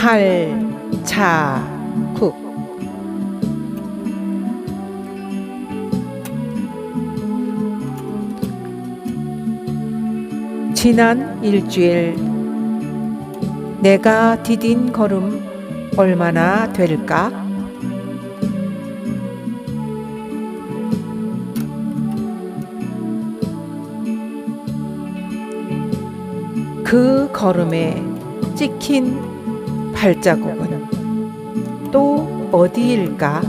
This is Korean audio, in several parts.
발자국 지난 일주일 내가 디딘 걸음 얼마나 될까? 그 걸음에 찍힌 발자국은 또 어디일까?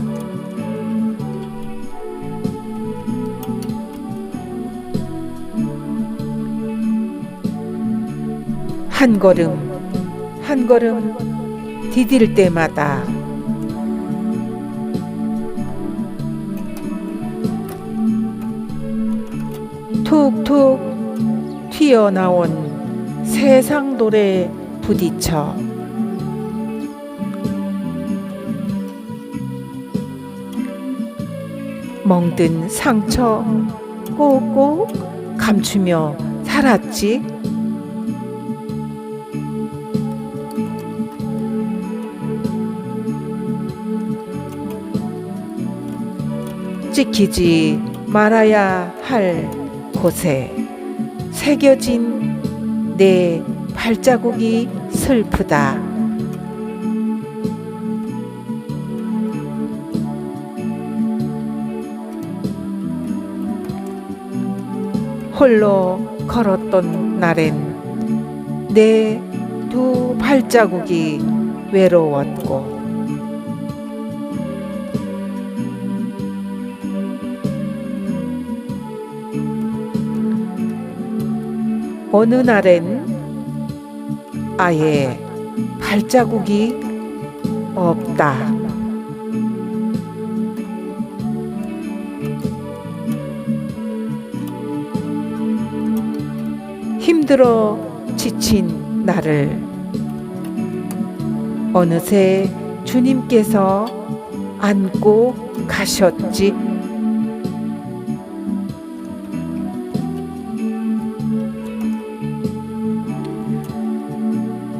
한 걸음 한 걸음 디딜 때마다 툭툭 튀어나온 세상 돌에 부딪혀 멍든 상처 꼭꼭 감추며 살았지. 찍히지 말아야 할 곳에 새겨진 내 발자국이 슬프다. 홀로 걸었던 날엔 내 두 발자국이 외로웠고 어느 날엔 아예 발자국이 없다. 힘들어 지친 나를 어느새 주님께서 안고 가셨지.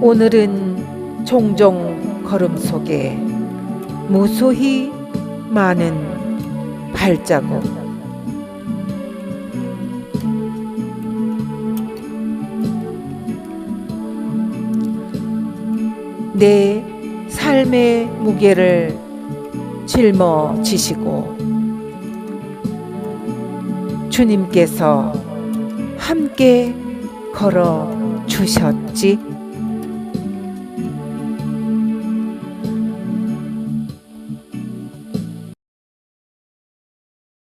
오늘은 종종 걸음 속에 무수히 많은 발자국 내 삶의 무게를 짊어지시고 주님께서 함께 걸어 주셨지.